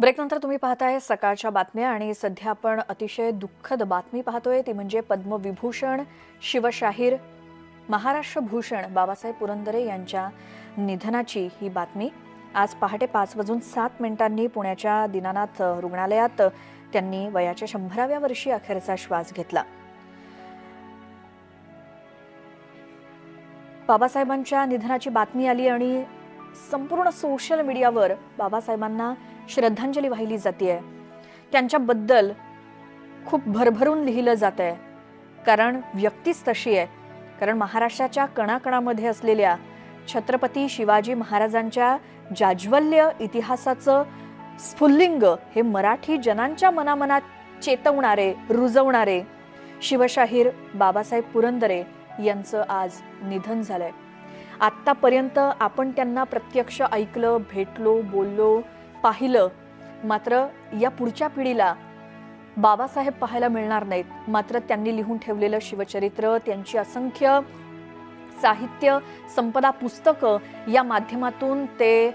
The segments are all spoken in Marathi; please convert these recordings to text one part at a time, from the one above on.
ब्रेकनंतर तुम्ही पाहताय सकाळच्या बातम्या आणि सध्या आपण अतिशय दुःखद बातमी पाहतोय. ती म्हणजे पद्मविभूषण शिवशाहीर महाराष्ट्र भूषण बाबासाहेब पुरंदरे यांच्या निधनाची ही बातमी. आज पहाटे पाच वाजून सात मिनिटांनी पुण्याच्या दिनानाथ रुग्णालयात त्यांनी वयाच्या शंभराव्या वर्षी अखेरचा श्वास घेतला. बाबासाहेबांच्या निधनाची बातमी आली आणि संपूर्ण सोशल मीडियावर बाबासाहेबांना श्रद्धांजली वाहिली जाते त्यांच्याबद्दल खूप भरभरून लिहिलं जात आहे कारण व्यक्तीच तशी आहे. कारण महाराष्ट्राच्या कणाकणामध्ये असलेल्या छत्रपती शिवाजी महाराजांच्या जाज्वल्य इतिहासाचं स्फुल्लिंग हे मराठी जनांच्या मनामनात चेतवणारे रुजवणारे शिवशाहीर बाबासाहेब पुरंदरे यांचं आज निधन झालंय. आत्तापर्यंत आपण त्यांना प्रत्यक्ष ऐकलं भेटलो बोललो पाहिलं मात्र या पुढच्या पिढीला बाबासाहेब पाहायला मिळणार नाहीत. मात्र त्यांनी लिहून ठेवलेलं शिवचरित्र त्यांची असंख्य साहित्य संपदा पुस्तकं या माध्यमातून ते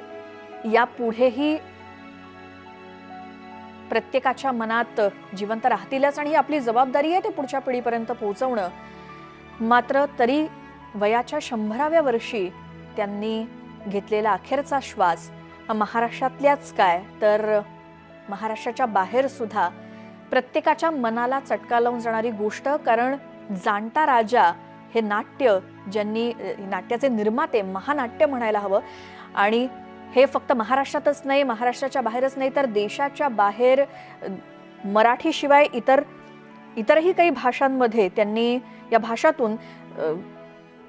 यापुढेही प्रत्येकाच्या मनात जिवंत राहतीलच आणि ही आपली जबाबदारी आहे ते पुढच्या पिढीपर्यंत पोहोचवणं. मात्र तरी वयाच्या शंभराव्या वर्षी त्यांनी घेतलेला अखेरचा श्वास महाराष्ट्रातल्याच काय? तर महाराष्ट्राच्या बाहेर सुद्धा प्रत्येकाच्या मनाला चटका लावून जाणारी गोष्ट कारण जाणता राजा हे नाट्य ज्यांनी नाट्याचे निर्माते महानाट्य म्हणायला हवं. आणि हे फक्त महाराष्ट्रातच नाही महाराष्ट्राच्या बाहेरच नाही तर देशाच्या बाहेर मराठीशिवाय इतर इतरही काही भाषांमध्ये त्यांनी या भाषातून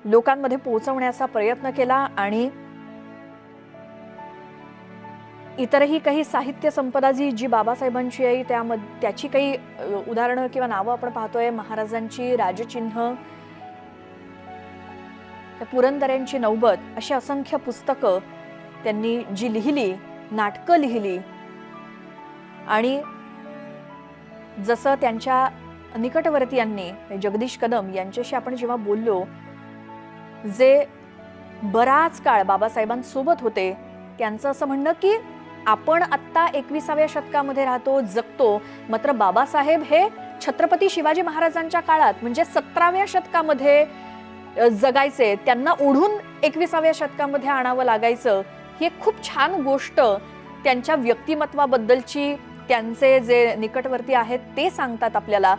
लोकांमध्ये पोहोचवण्याचा प्रयत्न केला आणि इतरही काही साहित्य संपदा जी जी बाबासाहेबांची आहे त्यामध्ये त्याची काही उदाहरणं किंवा नावं आपण पाहतोय. महाराजांची राजचिन्ह पुरंदऱ्यांची नौबत अशी असंख्य पुस्तकं त्यांनी जी लिहिली नाटकं लिहिली. आणि जसं त्यांच्या निकटवर्तीयांनी जगदीश कदम यांच्याशी आपण जेव्हा बोललो जे बराच काळ बाबासाहेबांसोबत होते त्यांचं असं म्हणणं की आपण आत्ता एकविसाव्या शतकामध्ये राहतो जगतो. मात्र बाबासाहेब हे छत्रपती शिवाजी महाराजांच्या काळात म्हणजे सतराव्या शतकामध्ये जगायचे. त्यांना ओढून एकविसाव्या शतकामध्ये आणावं लागायचं. ही एक खूप छान गोष्ट त्यांच्या व्यक्तिमत्वाबद्दलची त्यांचे जे निकटवर्ती आहेत ते सांगतात आपल्याला.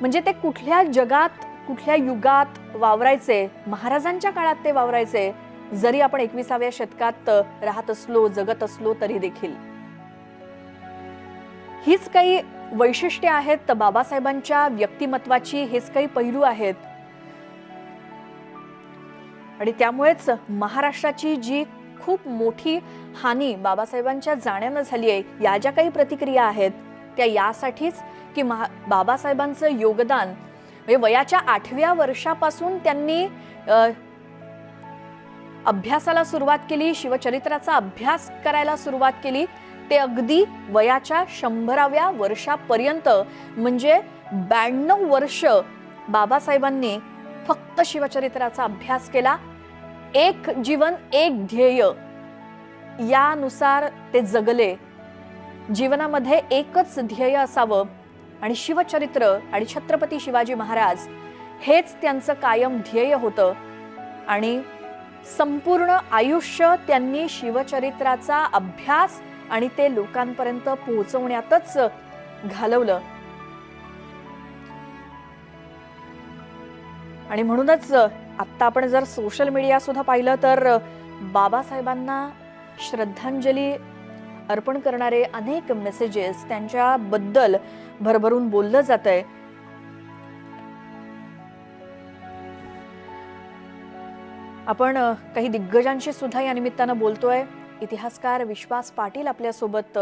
म्हणजे ते कुठल्या जगात कुठल्या युगात वावरायचे? महाराजांच्या काळात ते वावरायचे. जरी आपण एकविसाव्या शतकात राहत असलो जगत असलो तरी देखील. हीच काही वैशिष्ट्ये आहेत बाबासाहेबांच्या व्यक्तिमत्वाची हेच काही पैलू आहेत. आणि त्यामुळेच महाराष्ट्राची जी खूप मोठी हानी बाबासाहेबांच्या जाण्यानं झाली आहे या ज्या काही प्रतिक्रिया आहेत त्या यासाठीच की महा बाबासाहेबांचं योगदान म्हणजे वयाच्या आठव्या वर्षापासून त्यांनी अभ्यासाला सुरुवात केली शिवचरित्राचा अभ्यास करायला सुरुवात केली ते अगदी वयाच्या शंभराव्या वर्षापर्यंत म्हणजे ब्याण्णव वर्ष बाबासाहेबांनी फक्त शिवचरित्राचा अभ्यास केला. एक जीवन एक ध्येय यानुसार ते जगले. जीवनामध्ये एकच ध्येय असावं आणि शिवचरित्र आणि छत्रपती शिवाजी महाराज हेच त्यांचं कायम ध्येय होतं. आणि संपूर्ण आयुष्य त्यांनी शिवचरित्राचा अभ्यास आणि ते लोकांपर्यंत पोहोचवण्यातच घालवलं. आणि म्हणूनच आत्ता आपण जर सोशल मीडिया सुद्धा पाहिलं तर बाबासाहेबांना श्रद्धांजली अर्पण करणारे अनेक मेसेजेस त्यांच्याबद्दल भरभरून बोललं जात आहे आपण काही दिग्गजांशी सुद्धा या निमित्तानं बोलतोय. इतिहासकार विश्वास पाटील आपल्यासोबत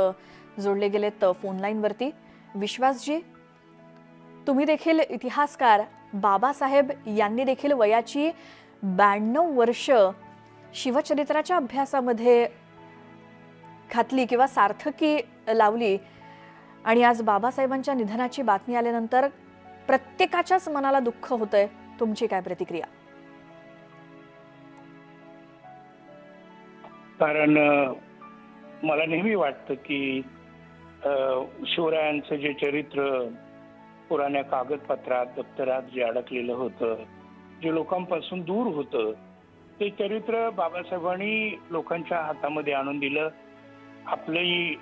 जोडले गेलेत फोनलाईनवरती फोन लाईनवरती विश्वासजी तुम्ही देखील इतिहासकार बाबासाहेब यांनी देखील वयाची ब्याण्णव वर्ष शिवचरित्राच्या अभ्यासामध्ये घातली किंवा सार्थकी लावली. आणि आज बाबासाहेबांच्या निधनाची बातमी आल्यानंतर प्रत्येकाच्याच मनाला दुःख होतंय. तुमची काय प्रतिक्रिया? कारण मला नेहमी वाटतं की शिवरायांचं जे चरित्र पुराण्या कागदपत्रात दप्तरात जे अडकलेलं होतं जे लोकांपासून दूर होतं ते चरित्र बाबासाहेबांनी लोकांच्या हातामध्ये आणून दिलं. आपलंही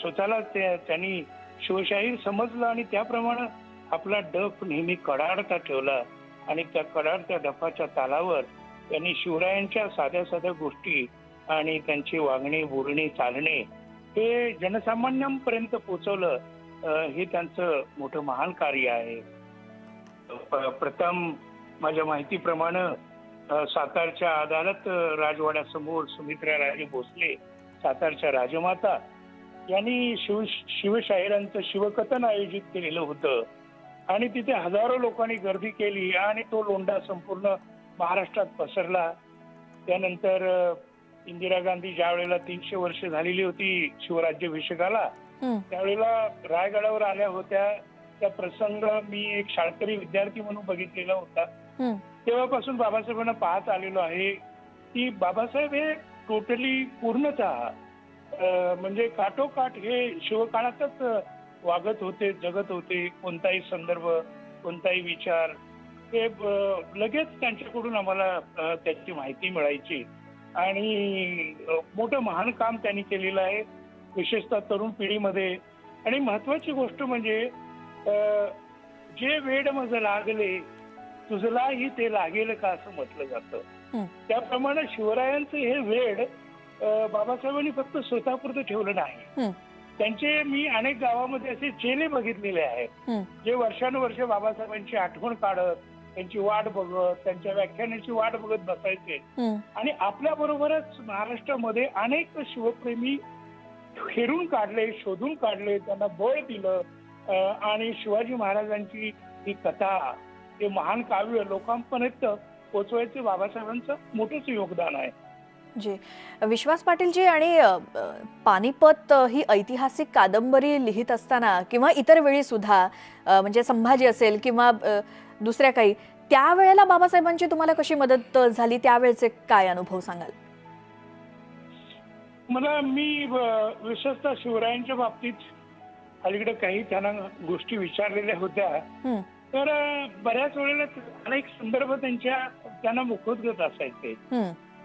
स्वतःला त्यांनी शिवशाहीर समजलं आणि त्याप्रमाणे आपला डफ नेहमी कडाडता ठेवला आणि त्या कडाडत्या डफाच्या तालावर त्यांनी शिवरायांच्या साध्या साध्या गोष्टी आणि त्यांची वागणी बोलणी चालणे हे जनसामान्यांपर्यंत पोचवलं हे त्यांचं मोठं महान कार्य आहे. प्रथम माझ्या माहितीप्रमाणे सातारच्या अदालत राजवाड्यासमोर सुमित्रा राजे भोसले सातारच्या राजमाता यांनी शिव शिवशाहिरांचं शिवकथन आयोजित केलेलं होतं. आणि तिथे हजारो लोकांनी गर्दी केली आणि तो लोंढा संपूर्ण महाराष्ट्रात पसरला. त्यानंतर इंदिरा गांधी ज्या वेळेला तीनशे वर्ष झालेली होती शिवराज्याभिषेकाला त्यावेळेला रायगडावर आल्या होत्या. त्या प्रसंग मी एक शाळकरी विद्यार्थी म्हणून बघितलेला होता. तेव्हापासून बाबासाहेबांना पाहत आलेलो आहे की बाबासाहेब हे टोटली पूर्णतः म्हणजे काठोकाठ हे शिवकाळातच वागत होते जगत होते. कोणताही संदर्भ कोणताही विचार हे लगेच त्यांच्याकडून आम्हाला त्याची माहिती मिळायची. आणि मोठं महान काम त्यांनी केलेलं आहे विशेषतः तरुण पिढीमध्ये आणि महत्वाची गोष्ट म्हणजे जे वेड मज लागले तुझलाही ते लागेल का असं म्हटलं जातं. त्याप्रमाणे शिवरायांचं हे वेड बाबासाहेबांनी फक्त स्वतःपुरतं ठेवलं नाही. त्यांचे मी अनेक गावामध्ये असे चेले बघितलेले आहेत. जे वर्षानुवर्ष बाबासाहेबांची आठवण काढत त्यांची वाट बघत त्यांच्या व्याख्यानाची वाट बघत बसायचे. आणि आपल्या बरोबरच महाराष्ट्रामध्ये अनेक शिवप्रेमी फिरून काढले शोधून काढले त्यांना बळ दिलं. आणि शिवाजी महाराजांची ही कथा हे महान काव्य लोकांपर्यंत पोचवायचे बाबासाहेबांचं मोठंच योगदान आहे. जी. विश्वास पाटीलजी आणि पानिपत ही ऐतिहासिक कादंबरी लिहित असताना किंवा इतर वेळी सुद्धा म्हणजे संभाजी असेल किंवा दुसऱ्या काही त्यावेळेला बाबासाहेबांची तुम्हाला कशी मदत झाली? त्यावेळेचे काय अनुभव सांगाल? मला मी विशेषतः शिवरायांच्या बाबतीत अलीकडे काही त्यांना गोष्टी विचारलेल्या होत्या. तर बऱ्याच वेळेला अनेक संदर्भ त्यांच्या त्यांना मुखोद्गत असायचे.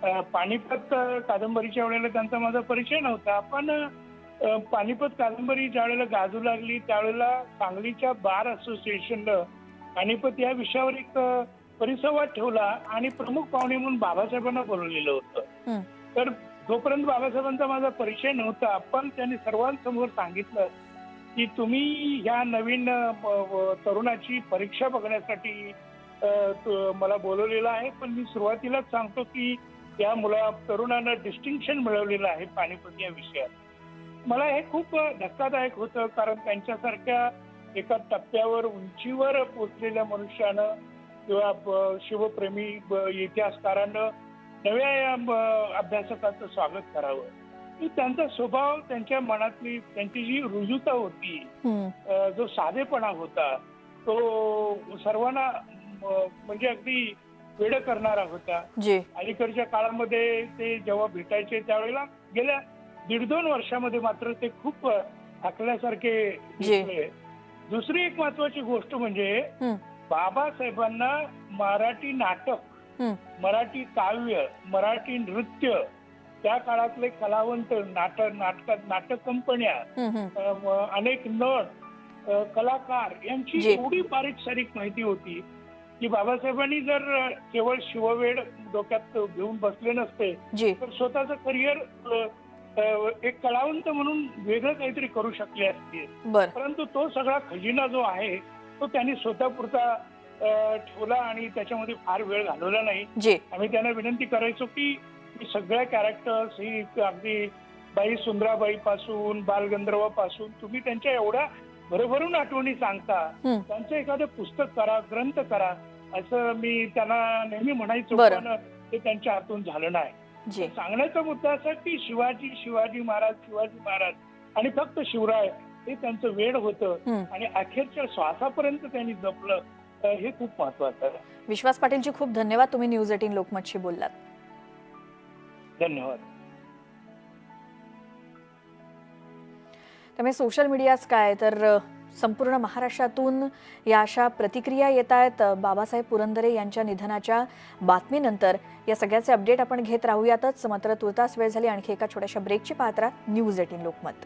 पानिपत कादंबरीच्या वेळेला त्यांचा माझा परिचय नव्हता. पण पानिपत कादंबरी ज्या वेळेला गाजू लागली त्यावेळेला सांगलीच्या बार असोसिएशननं पानिपत या विषयावर एक परिसंवाद ठेवला आणि प्रमुख पाहुणे म्हणून बाबासाहेबांना बोलवलेलं होतं. तर जोपर्यंत बाबासाहेबांचा माझा परिचय नव्हता पण त्यांनी सर्वांसमोर सांगितलं की तुम्ही ह्या नवीन तरुणाची परीक्षा बघण्यासाठी मला बोलवलेलं आहे. पण मी सुरुवातीलाच सांगतो की या मुला तरुणानं डिस्टिंक्शन मिळवलेलं आहे पानिपत या विषयात. मला हे खूप धक्कादायक होतं कारण त्यांच्यासारख्या एका टप्प्यावर उंचीवर पोचलेल्या मनुष्यानं किंवा शिवप्रेमी इतिहासकारानं नव्या या अभ्यासकाचं स्वागत करावं. की त्यांचा स्वभाव त्यांच्या मनातली त्यांची जी रुजुता होती जो साधेपणा होता तो सर्वांना म्हणजे अगदी वेड करणारा होता. जी. अलीकडच्या काळामध्ये ते जेव्हा भेटायचे त्यावेळेला गेल्या दीड दोन वर्षामध्ये मात्र ते खूप थकल्यासारखे. दिसले. दुसरी एक महत्वाची गोष्ट म्हणजे बाबासाहेबांना मराठी नाटक मराठी काव्य मराठी नृत्य त्या काळातले कलावंत नाटक नाटकात नाटक कंपन्या अनेक नट कलाकार यांची. एवढी बारीक सारीक माहिती होती. की बाबासाहेबांनी जर केवळ शिववेड डोक्यात घेऊन बसले नसते तर स्वतःचं करिअर एक कलावंत म्हणून वेगळं काहीतरी करू शकले असते. परंतु तो सगळा खजिना जो आहे तो त्यांनी स्वतःपुरता अ, ठेवला आणि त्याच्यामध्ये फार वेळ घालवला नाही. आम्ही त्यांना विनंती करायचो की सगळ्या कॅरेक्टर्स ही अगदी बाई सुंदराबाई पासून बालगंधर्वापासून तुम्ही त्यांच्या एवढ्या भरभरून आठवणी सांगता. त्यांचं एखादं पुस्तक करा ग्रंथ करा असं मी त्यांना नेहमी म्हणायचो. पण ते त्यांच्या हातून झालं नाही. सांगण्याचा मुद्दा असा की शिवाजी शिवाजी महाराज शिवाजी महाराज आणि फक्त शिवराय हे त्यांचं वेळ होतं. आणि अखेरच्या श्वासापर्यंत त्यांनी जपलं हे खूप महत्वाचं आहे. विश्वास पाटीलजी खूप धन्यवाद तुम्ही न्यूज एटीन लोकमतशी बोललात. धन्यवाद. त्यामुळे सोशल मीडियाच काय? तर संपूर्ण महाराष्ट्रातून या अशा प्रतिक्रिया येत आहेत. बाबासाहेब पुरंदरे यांच्या निधनाच्या बातमीनंतर या सगळ्याचे अपडेट आपण घेत राहूयातच. मात्र तुर्तास वेळ झाली. आणखी एका छोट्याशा ब्रेकची पात्रा न्यूज एटीन लोकमत.